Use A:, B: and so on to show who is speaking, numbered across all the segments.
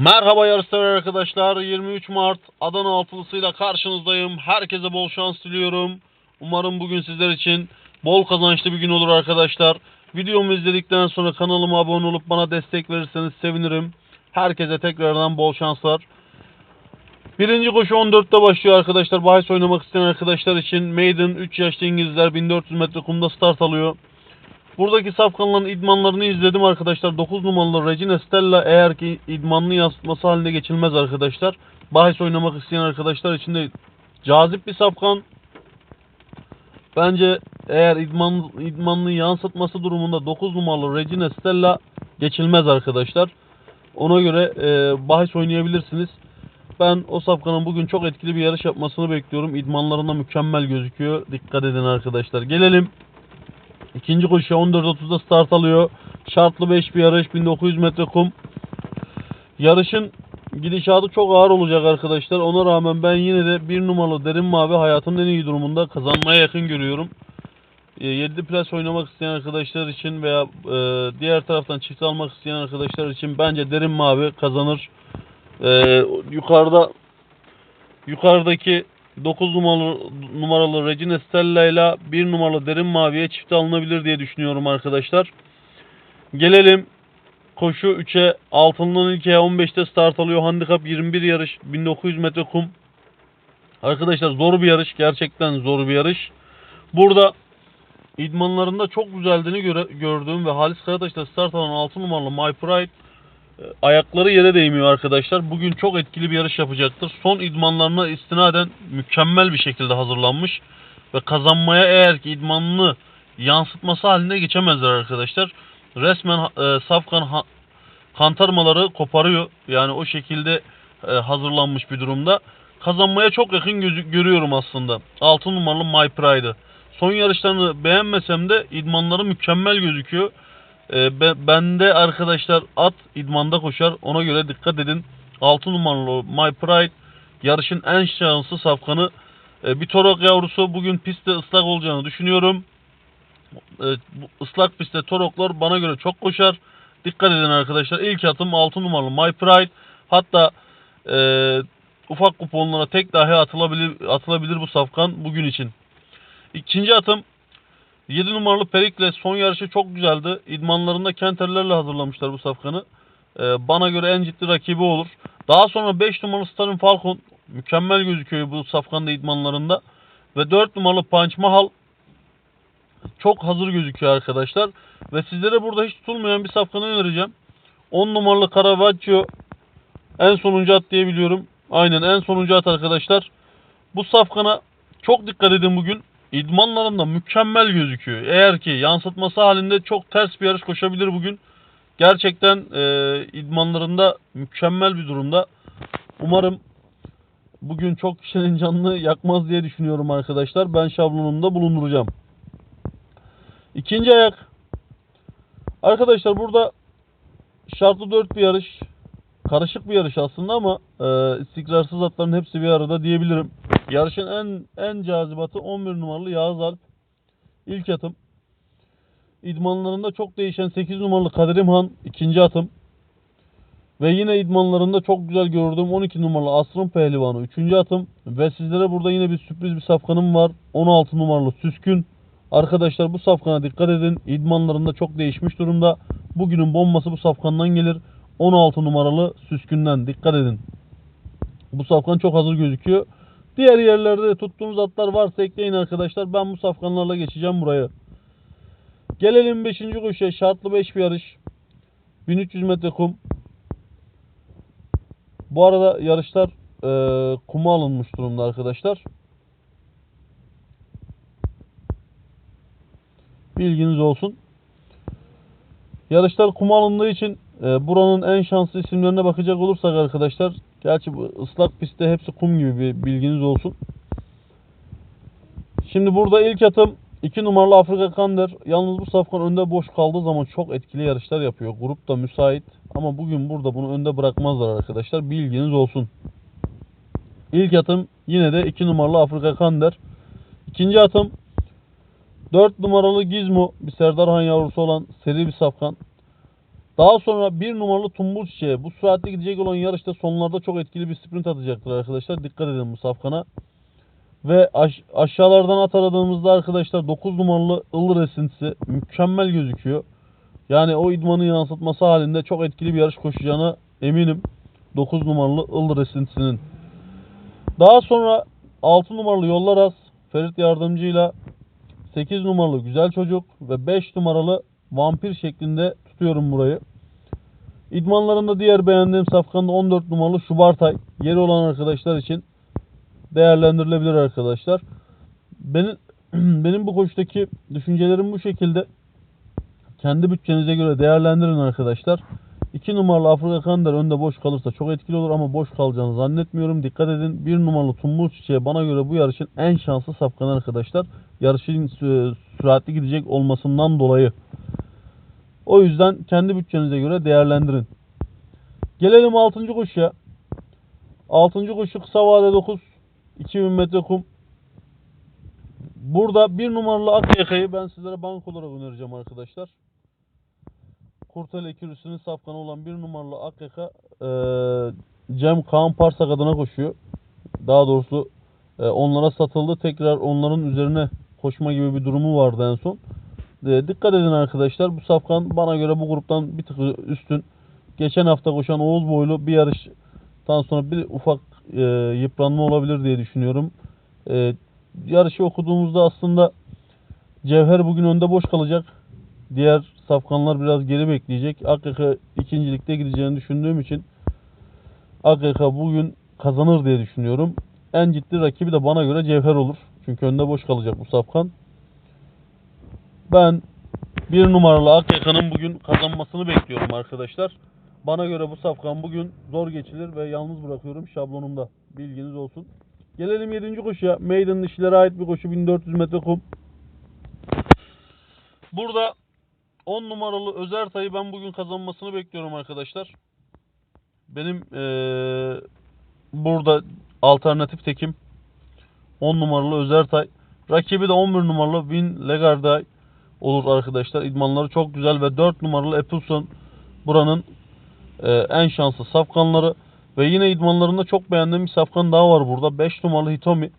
A: Merhaba yarışsever arkadaşlar. 23 Mart Adana altılısıyla karşınızdayım. Herkese bol şans diliyorum. Umarım bugün sizler için bol kazançlı bir gün olur arkadaşlar. Videomu izledikten sonra kanalıma abone olup bana destek verirseniz sevinirim. Herkese tekrardan bol şanslar. Birinci koşu 14'te başlıyor arkadaşlar. Bahis oynamak isteyen arkadaşlar için Maiden 3 yaşlı İngilizler 1400 metre kumda start alıyor. Buradaki safkanların idmanlarını izledim arkadaşlar. 9 numaralı Regina Stella eğer ki idmanlı yansıtması halinde geçilmez arkadaşlar. Bahis oynamak isteyen arkadaşlar için de cazip bir safkan. Bence eğer idman, idmanlı yansıtması durumunda 9 numaralı Regina Stella geçilmez arkadaşlar. Ona göre e, bahis oynayabilirsiniz. Ben o safkanın bugün çok etkili bir yarış yapmasını bekliyorum. İdmanlarında mükemmel gözüküyor. Dikkat edin arkadaşlar. Gelelim İkinci koşu 14.30'da start alıyor. Şartlı 5 bir yarış 1900 metre kum. Yarışın gidişatı çok ağır olacak arkadaşlar. Ona rağmen ben yine de bir numaralı derin mavi hayatımın en iyi durumunda kazanmaya yakın görüyorum. 7 plus oynamak isteyen arkadaşlar için veya e, diğer taraftan çift almak isteyen arkadaşlar için bence derin mavi kazanır. E, yukarıda yukarıdaki 9 numaralı, numaralı Regina Stella ile 1 numaralı derin maviye çift alınabilir diye düşünüyorum arkadaşlar. Gelelim koşu 3'e altından ilk 15'te start alıyor. Handikap 21 yarış 1900 metre kum. Arkadaşlar zor bir yarış. Gerçekten zor bir yarış. Burada idmanlarında çok güzeldiğini göre, gördüğüm ve Halis Karataş'ta start alan 6 numaralı My Pride ayakları yere değmiyor arkadaşlar. Bugün çok etkili bir yarış yapacaktır. Son idmanlarına istinaden mükemmel bir şekilde hazırlanmış. Ve kazanmaya eğer ki idmanlı yansıtması halinde geçemezler arkadaşlar. Resmen e, safkan ha, kantarmaları koparıyor. Yani o şekilde e, hazırlanmış bir durumda. Kazanmaya çok yakın gözü, görüyorum aslında. 6 numaralı My Pride'ı. Son yarışlarını beğenmesem de idmanları mükemmel gözüküyor. E, be, bende arkadaşlar at idmanda koşar. Ona göre dikkat edin. 6 numaralı My Pride yarışın en şanslı safkanı. E, bir torok yavrusu bugün pistte ıslak olacağını düşünüyorum. E, ıslak pistte toroklar bana göre çok koşar. Dikkat edin arkadaşlar. İlk atım 6 numaralı My Pride. Hatta e, ufak kuponlara tek dahi atılabilir atılabilir bu safkan bugün için. İkinci atım 7 numaralı Perikles son yarışı çok güzeldi. İdmanlarında kenterlerle hazırlamışlar bu safkanı. Ee, bana göre en ciddi rakibi olur. Daha sonra 5 numaralı Starın Falcon mükemmel gözüküyor bu safkanda idmanlarında. Ve 4 numaralı Punch Mahal çok hazır gözüküyor arkadaşlar. Ve sizlere burada hiç tutulmayan bir safkanı önereceğim. 10 numaralı Caravaggio en sonuncu at diye biliyorum. Aynen en sonuncu at arkadaşlar. Bu safkana çok dikkat edin bugün. İdmanlarında mükemmel gözüküyor. Eğer ki yansıtması halinde çok ters bir yarış koşabilir bugün. Gerçekten e, idmanlarında mükemmel bir durumda. Umarım bugün çok kişinin canını yakmaz diye düşünüyorum arkadaşlar. Ben şablonumda bulunduracağım. İkinci ayak. Arkadaşlar burada şartlı 4 bir yarış. Karışık bir yarış aslında ama e, istikrarsız atların hepsi bir arada diyebilirim. Yarışın en en cazibatı 11 numaralı Yağız Alp. İlk atım. İdmanlarında çok değişen 8 numaralı Kaderim Han ikinci atım. Ve yine idmanlarında çok güzel gördüğüm 12 numaralı Asrın Pehlivanı üçüncü atım. Ve sizlere burada yine bir sürpriz bir safkanım var. 16 numaralı Süskün. Arkadaşlar bu safkana dikkat edin. İdmanlarında çok değişmiş durumda. Bugünün bombası bu safkandan gelir. 16 numaralı Süskün'den dikkat edin. Bu safkan çok hazır gözüküyor. Diğer yerlerde de tuttuğunuz atlar varsa ekleyin arkadaşlar. Ben bu safkanlarla geçeceğim buraya. Gelelim 5. koşuya. Şartlı 5 bir yarış. 1300 metre kum. Bu arada yarışlar e, kuma alınmış durumda arkadaşlar. Bilginiz olsun. Yarışlar kuma alındığı için e, buranın en şanslı isimlerine bakacak olursak arkadaşlar Gerçi ıslak pistte hepsi kum gibi bir bilginiz olsun. Şimdi burada ilk atım 2 numaralı Afrika Kander. Yalnız bu safkan önde boş kaldığı zaman çok etkili yarışlar yapıyor. Grup da müsait. Ama bugün burada bunu önde bırakmazlar arkadaşlar. Bilginiz olsun. İlk atım yine de 2 numaralı Afrika Kander. İkinci atım 4 numaralı Gizmo. Bir Serdar Han yavrusu olan seri bir safkan. Daha sonra bir numaralı Tumbul Çiçeği. Bu süratle gidecek olan yarışta sonlarda çok etkili bir sprint atacaktır arkadaşlar. Dikkat edin bu safkana. Ve aş- aşağılardan at aradığımızda arkadaşlar 9 numaralı ılır esintisi mükemmel gözüküyor. Yani o idmanı yansıtması halinde çok etkili bir yarış koşacağına eminim. 9 numaralı ılır esintisinin. Daha sonra 6 numaralı Yollar Az Ferit Yardımcıyla 8 numaralı Güzel Çocuk ve 5 numaralı Vampir şeklinde tutuyorum burayı. İdmanlarında diğer beğendiğim safkanda 14 numaralı Şubartay yeri olan arkadaşlar için değerlendirilebilir arkadaşlar. Benim benim bu koşudaki düşüncelerim bu şekilde. Kendi bütçenize göre değerlendirin arkadaşlar. 2 numaralı Afrika Kandar önde boş kalırsa çok etkili olur ama boş kalacağını zannetmiyorum. Dikkat edin 1 numaralı Tumbul Çiçeği bana göre bu yarışın en şanslı safkanı arkadaşlar. Yarışın sü- süratli gidecek olmasından dolayı. O yüzden kendi bütçenize göre değerlendirin. Gelelim 6. koşuya. 6. koşu kısa vade 9 2000 metre kum. Burada bir numaralı Akyaka'yı ben sizlere bank olarak önereceğim arkadaşlar. Kurtel ekürüsünün safkanı olan bir numaralı Akyaka eee Cem Kaan Parsak adına koşuyor. Daha doğrusu e, onlara satıldı. Tekrar onların üzerine koşma gibi bir durumu vardı en son. E, dikkat edin arkadaşlar. Bu safkan bana göre bu gruptan bir tık üstün. Geçen hafta koşan Oğuz boylu bir yarıştan sonra bir ufak e, yıpranma olabilir diye düşünüyorum. E, yarışı okuduğumuzda aslında Cevher bugün önde boş kalacak. Diğer safkanlar biraz geri bekleyecek. Akyaka ikincilikte gideceğini düşündüğüm için Akyaka bugün kazanır diye düşünüyorum. En ciddi rakibi de bana göre Cevher olur. Çünkü önde boş kalacak bu safkan. Ben bir numaralı Akyaka'nın bugün kazanmasını bekliyorum arkadaşlar. Bana göre bu safkan bugün zor geçilir ve yalnız bırakıyorum şablonumda. Bilginiz olsun. Gelelim 7. koşuya. Maiden dişilere ait bir koşu 1400 metre kum. Burada 10 numaralı Özertay'ı ben bugün kazanmasını bekliyorum arkadaşlar. Benim eee, burada alternatif tekim 10 numaralı Özertay. Rakibi de 11 numaralı Win Legarday olur arkadaşlar. İdmanları çok güzel ve 4 numaralı Epulson buranın eee, en şanslı safkanları. Ve yine idmanlarında çok beğendiğim bir safkan daha var burada. 5 numaralı Hitomi.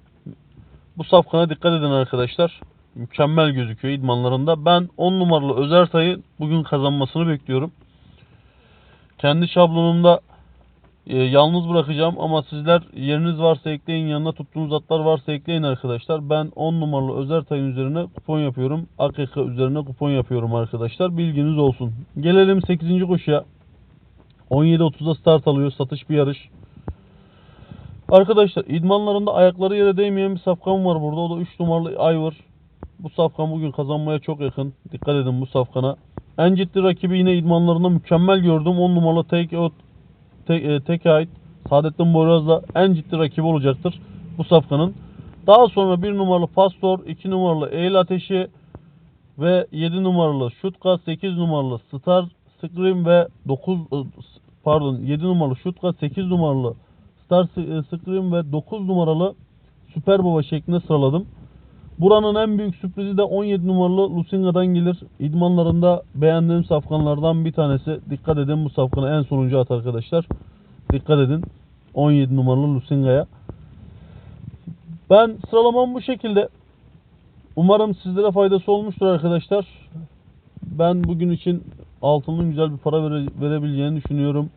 A: Bu safkana dikkat edin arkadaşlar. Mükemmel gözüküyor idmanlarında. Ben 10 numaralı Özertay'ı bugün kazanmasını bekliyorum. Kendi şablonumda e, yalnız bırakacağım ama sizler yeriniz varsa ekleyin yanına tuttuğunuz atlar varsa ekleyin arkadaşlar. Ben 10 numaralı Özertay'ın üzerine kupon yapıyorum. Akeka üzerine kupon yapıyorum arkadaşlar. Bilginiz olsun. Gelelim 8. koşuya. 17.30'da start alıyor. Satış bir yarış. Arkadaşlar idmanlarında ayakları yere değmeyen bir safkan var burada. O da 3 numaralı Ivor. Bu safkan bugün kazanmaya çok yakın. Dikkat edin bu safkana. En ciddi rakibi yine idmanlarında mükemmel gördüm. 10 numaralı Take Out Tek, e, Tek'e ait Saadettin Boyraz'la en ciddi rakibi olacaktır bu safkanın. Daha sonra 1 numaralı Pastor, 2 numaralı Eğil Ateşi ve 7 numaralı Şutkat, 8 numaralı Star Scream ve 9 pardon 7 numaralı Şutkat, 8 numaralı Star e, Scream ve 9 numaralı Süper Baba şeklinde sıraladım. Buranın en büyük sürprizi de 17 numaralı Lusinga'dan gelir. İdmanlarında beğendiğim safkanlardan bir tanesi. Dikkat edin bu safkana en sonuncu at arkadaşlar. Dikkat edin 17 numaralı Lusinga'ya. Ben sıralamam bu şekilde. Umarım sizlere faydası olmuştur arkadaşlar. Ben bugün için altının güzel bir para vere- verebileceğini düşünüyorum.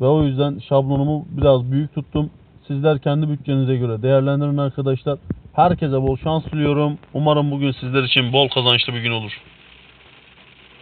A: Ve o yüzden şablonumu biraz büyük tuttum. Sizler kendi bütçenize göre değerlendirin arkadaşlar. Herkese bol şans diliyorum. Umarım bugün sizler için bol kazançlı bir gün olur.